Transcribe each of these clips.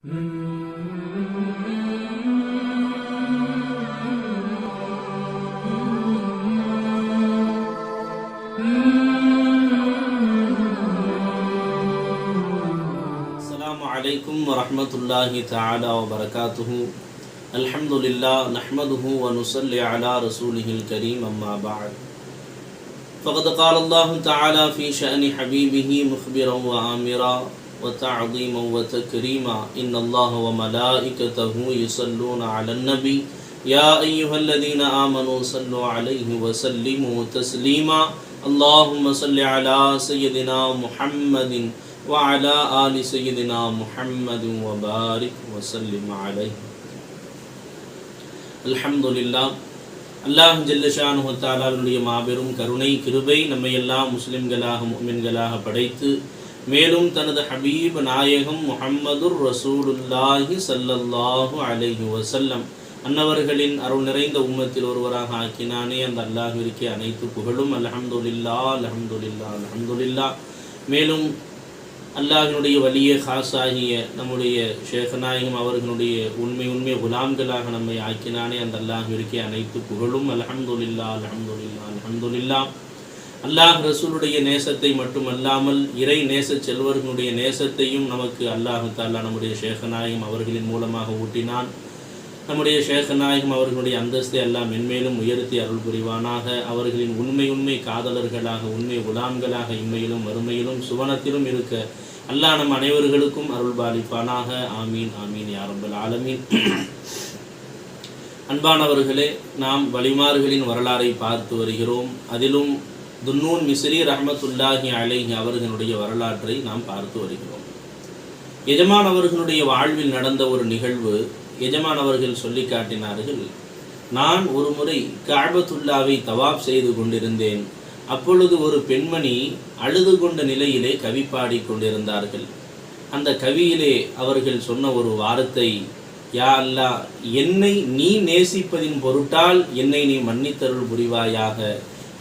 السلام عليكم ورحمة الله تعالى وبركاته. الحمد لله نحمده ونصلي على رسوله الكريم أما بعد. فقد قال الله تعالى في شأن حبيبه مخبرا وآمرا وتعظيما وتكريما إن الله وملائكته يصلون على النبي يا أيها الذين آمنوا صلوا عليه وسلموا تسليما اللهم صل على سيدنا محمد وعلى آل سيدنا محمد وبارك وسلم عليه الحمد لله அல்லாஹ் ஜல்லஷானு தாலாவுடைய மாபெரும் கருணை கிருபை நம்மை எல்லாம் முஸ்லிம்களாக முமின்களாக படைத்து மேலும் தனது ஹபீப் நாயகம் முஹம்மதுர் ரசூலுல்லாஹி சல்லல்லாஹு அலைஹி வசல்லம் அன்னவர்களின் அருள் நிறைந்த உம்மத்தில் ஒருவராக ஆக்கினானே அந்த அல்லாஹிற்கு அனைத்து புகழும். அல்ஹம்துலில்லா அலஹம்துல்லா அல்ஹம்துலில்லா மேலும் அல்லாஹினுடைய வலிய காசாகிய நம்முடைய ஷேகநாயகம் அவர்களுடைய உண்மை உண்மை குலாம்களாக நம்மை ஆக்கினானே அந்த அல்லாஹிற்கு அனைத்து புகழும். அல்ஹம்துலில்லா அல்ஹம்துலில்லா அல்ஹம்துலில்லா அல்லாஹ் ரசூலுடைய நேசத்தை மட்டுமல்லாமல் இறை நேச செல்வர்களுடைய நேசத்தையும் நமக்கு அல்லாஹு தாலா நம்முடைய ஷேகநாயகம் அவர்களின் மூலமாக ஊட்டினான். நம்முடைய ஷேഖநாயகம் அவர்களுடைய அந்தஸ்தை எல்லாம் மென்மேலும் உயர்த்தி அருள் புரிவானாக. அவர்களின் உண்மை உண்மை காதலர்களாக உண்மை குலாம்களாக இம்மையிலும் மறுமையிலும் சுவனத்திலும் இருக்க அல்லாஹ் நம் அனைவர்களுக்கும் அருள் பாலிப்பானாக. ஆமீன் ஆமீன் யாரம்பல் ஆலமீன். அன்பானவர்களே நாம் வழிமார்களின் வரலாறை பார்த்து வருகிறோம். அதிலும் துன்னூன் மிஸ்ரி ரஹமத்துல்லாஹி அலைஹி அவர்களுடைய வரலாற்றை நாம் பார்த்து வருகிறோம். எஜமான் அவர்களுடைய வாழ்வில் நடந்த ஒரு நிகழ்வு எஜமான் அவர்கள் சொல்லி காட்டினார்கள் நான் ஒரு முறை காபத்துல்லாவை தவாப் செய்து கொண்டிருந்தேன். அப்பொழுது ஒரு பெண்மணி அழுது கொண்ட நிலையிலே கவி பாடிக் கொண்டிருந்தார்கள். அந்த கவியிலே அவர்கள் சொன்ன ஒரு வார்த்தை யா அல்லா என்னை நீ நேசிப்பதின் பொருட்டால் என்னை நீ மன்னித்தருள் புரிவாயாக.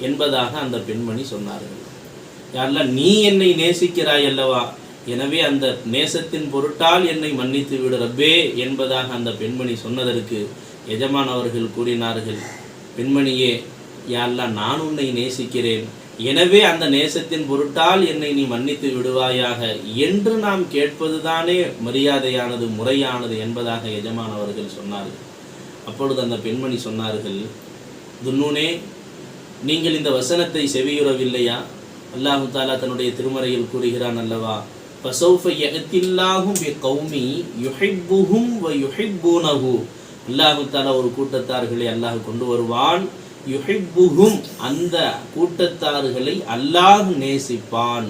என்பதாக அந்த பெண்மணி சொன்னார்கள். யா நீ என்னை நேசிக்கிறாய் அல்லவா? எனவே அந்த நேசத்தின் பொருட்டால் என்னை மன்னித்து விடு ரப்பே என்பதாக அந்த பெண்மணி சொன்னதற்கு எஜமான் அவர்கள் கூறினார்கள். பெண்மணியே யாரெல்லாம் நான் உன்னை நேசிக்கிறேன்? எனவே அந்த நேசத்தின் பொருட்டால் என்னை நீ மன்னித்து விடுவாயாக என்று நாம் கேட்பதுதானே மரியாதையானது முறையானது என்பதாக எஜமான் அவர்கள் சொன்னார்கள். அப்பொழுது அந்த பெண்மணி சொன்னார்கள் துன்னூனே நீங்கள் இந்த வசனத்தை செவியுறவில்லையா? அல்லாஹு தாலா தன்னுடைய திருமறையில் கூறுகிறான் அல்லவா? பசௌஃப யகத்தில்லாகும் கௌமி யுஹிப்புஹும் வ யுஹிப்புனஹு அல்லாஹு ஒரு கூட்டத்தார்களை அல்லாஹ் கொண்டு வருவான். யுஹிப்புஹும் அந்த கூட்டத்தார்களை அல்லாஹ் நேசிப்பான்.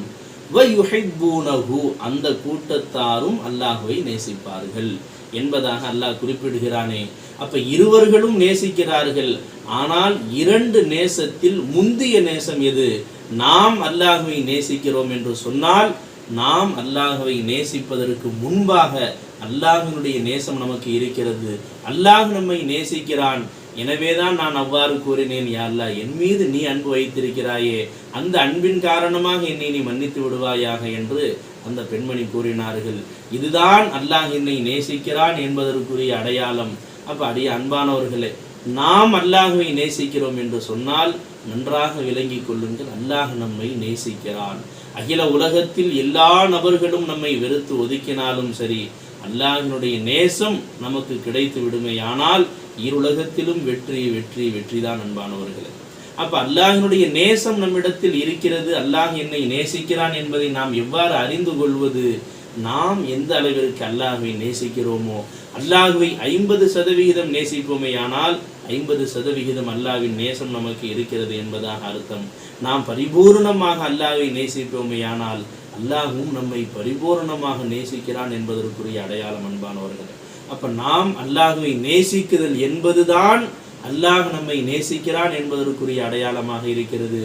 வ யுஹிப்புனஹு அந்த கூட்டத்தாரும் அல்லாஹுவை நேசிப்பார்கள் என்பதாக அல்லாஹ் குறிப்பிடுகிறானே. அப்ப இருவர்களும் நேசிக்கிறார்கள். ஆனால் இரண்டு நேசத்தில் முந்திய நேசம் எது? நாம் அல்லாஹுவை நேசிக்கிறோம் என்று சொன்னால் நாம் அல்லாஹுவை நேசிப்பதற்கு முன்பாக அல்லாஹினுடைய நேசம் நமக்கு இருக்கிறது. அல்லாஹ் நம்மை நேசிக்கிறான். எனவேதான் நான் அவ்வாறு கூறினேன் யா என் மீது நீ அன்பு வைத்திருக்கிறாயே. அந்த அன்பின் காரணமாக என்னை நீ மன்னித்து விடுவாயாக என்று அந்த பெண்மணி கூறினார்கள். இதுதான் அல்லாஹ் என்னை நேசிக்கிறான் என்பதற்குரிய அடையாளம். அப்ப அடிய அன்பானவர்களே நாம் அல்லாஹுவை நேசிக்கிறோம் என்று சொன்னால் நன்றாக விளங்கிக் கொள்ளுங்கள். அல்லாஹ் நம்மை நேசிக்கிறான். அகில உலகத்தில் எல்லா நபர்களும் நம்மை வெறுத்து ஒதுக்கினாலும் சரி அல்லாஹினுடைய நேசம் நமக்கு கிடைத்து விடுமையானால் இருலகத்திலும் வெற்றி வெற்றி வெற்றிதான் அன்பானவர்களே. அப்ப அல்லாஹினுடைய நேசம் நம்மிடத்தில் இருக்கிறது. அல்லாஹ் என்னை நேசிக்கிறான் என்பதை நாம் எவ்வாறு அறிந்து கொள்வது? நாம் எந்த அளவிற்கு அல்லாஹுவை நேசிக்கிறோமோ அல்லாஹுவை ஐம்பது சதவிகிதம் நேசிப்போமே ஆனால் ஐம்பது சதவிகிதம் அல்லாவின் நேசம் நமக்கு இருக்கிறது என்பதாக அர்த்தம். நாம் பரிபூர்ணமாக அல்லாஹை நேசிப்போமே ஆனால் அல்லாஹும் நம்மை பரிபூர்ணமாக நேசிக்கிறான் என்பதற்குரிய அடையாளம் அன்பானவர்கள். அப்ப நாம் அல்லாஹுவை நேசிக்குதல் என்பதுதான் அல்லாஹ் நம்மை நேசிக்கிறான் என்பதற்குரிய அடையாளமாக இருக்கிறது.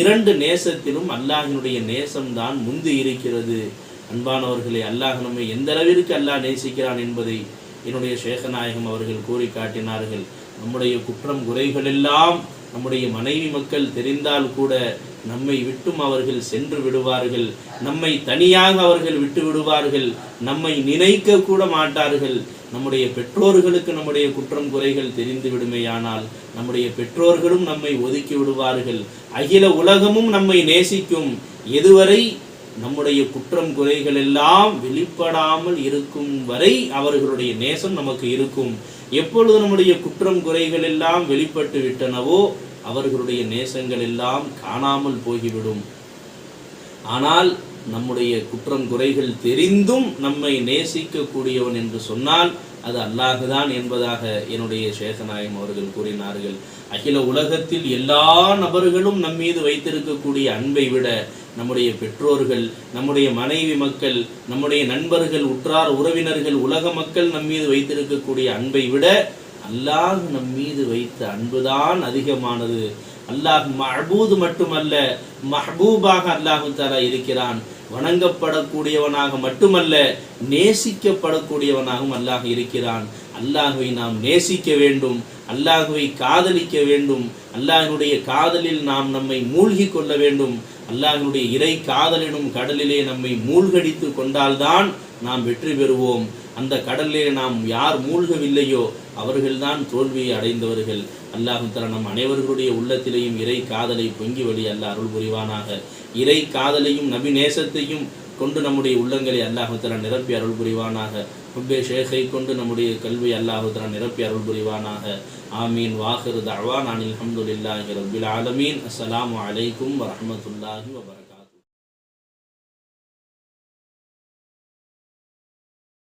இரண்டு நேசத்திலும் அல்லாஹினுடைய நேசம்தான் முந்தி இருக்கிறது. அன்பானவர்களே அல்லாஹ் நம்மை எந்த அளவிற்கு அல்லாஹ் நேசிக்கிறான் என்பதை என்னுடைய சேகநாயகம் அவர்கள் கூறி காட்டினார்கள். நம்முடைய குற்றம் குறைகள் எல்லாம் நம்முடைய மனைவி மக்கள் தெரிந்தால் கூட நம்மை விட்டும் அவர்கள் சென்று விடுவார்கள். நம்மை தனியாக அவர்கள் விட்டு விடுவார்கள். நம்மை நினைக்க கூட மாட்டார்கள். நம்முடைய பெற்றோர்களுக்கு நம்முடைய குற்றம் குறைகள் தெரிந்து விடுமேயானால் நம்முடைய பெற்றோர்களும் நம்மை ஒதுக்கி விடுவார்கள். அகில உலகமும் நம்மை நேசிக்கும். எதுவரை நம்முடைய குற்றம் குறைகள் எல்லாம் வெளிப்படாமல் இருக்கும் வரை அவர்களுடைய நேசம் நமக்கு இருக்கும். எப்பொழுது நம்முடைய குற்றம் குறைகள் எல்லாம் வெளிப்பட்டு விட்டனவோ அவர்களுடைய நேசங்கள் எல்லாம் காணாமல் போய்விடும். ஆனால் நம்முடைய குற்றம் குறைகள் தெரிந்தும் நம்மை நேசிக்கக்கூடியவன் என்று சொன்னால் அது அல்லாஹுதான் என்பதாக என்னுடைய சேஷநாயகம் அவர்கள் கூறினார்கள். அகில உலகத்தில் எல்லா நபர்களும் நம்மீது வைத்திருக்கக்கூடிய அன்பை விட நம்முடைய பெற்றோர்கள் நம்முடைய மனைவி மக்கள் நம்முடைய நண்பர்கள் உற்றார் உறவினர்கள் உலக மக்கள் நம் மீது வைத்திருக்கக்கூடிய அன்பை விட அல்லாஹ் நம் மீது வைத்த அன்புதான் அதிகமானது. அல்லாஹ் மஹபூது மட்டுமல்ல மஹபூபாக அல்லாஹு தாலா இருக்கிறான். வணங்கப்படக்கூடியவனாக மட்டுமல்ல நேசிக்கப்படக்கூடியவனாகவும் அல்லாஹ் இருக்கிறான். அல்லாஹுவை நாம் நேசிக்க வேண்டும் அல்லாஹுவை காதலிக்க வேண்டும் அல்லாஹினுடைய காதலில் நாம் நம்மை மூழ்கி கொள்ள வேண்டும் அல்லாஹினுடைய இறை காதலினும் கடலிலே நம்மை மூழ்கடித்து கொண்டால்தான் நாம் வெற்றி பெறுவோம். அந்த கடலிலே நாம் யார் மூழ்கவில்லையோ அவர்கள்தான் தோல்வியை அடைந்தவர்கள். அல்லாஹு நம் அனைவர்களுடைய உள்ளத்திலேயும் இறை காதலை பொங்கி வழி அல்ல அருள் புரிவானாக. இறை காதலையும் நபி நேசத்தையும் கொண்டு நம்முடைய உள்ளங்களை அல்லாஹு நிரப்பி அருள் புரிவானாக. ஹுப்பே ஷேகை கொண்டு நம்முடைய கல்வி அல்லாஹுதான் நிரப்பி அருள் புரிவானாக. ஆமீன். வாஹிரு தஅவான் அனில் அஹமதுல்லாஹி ரப்பில் ஆலமீன். அஸ்ஸலாமு வலைக்கும் வரமத்துல்லாஹி வபரகாத்துஹு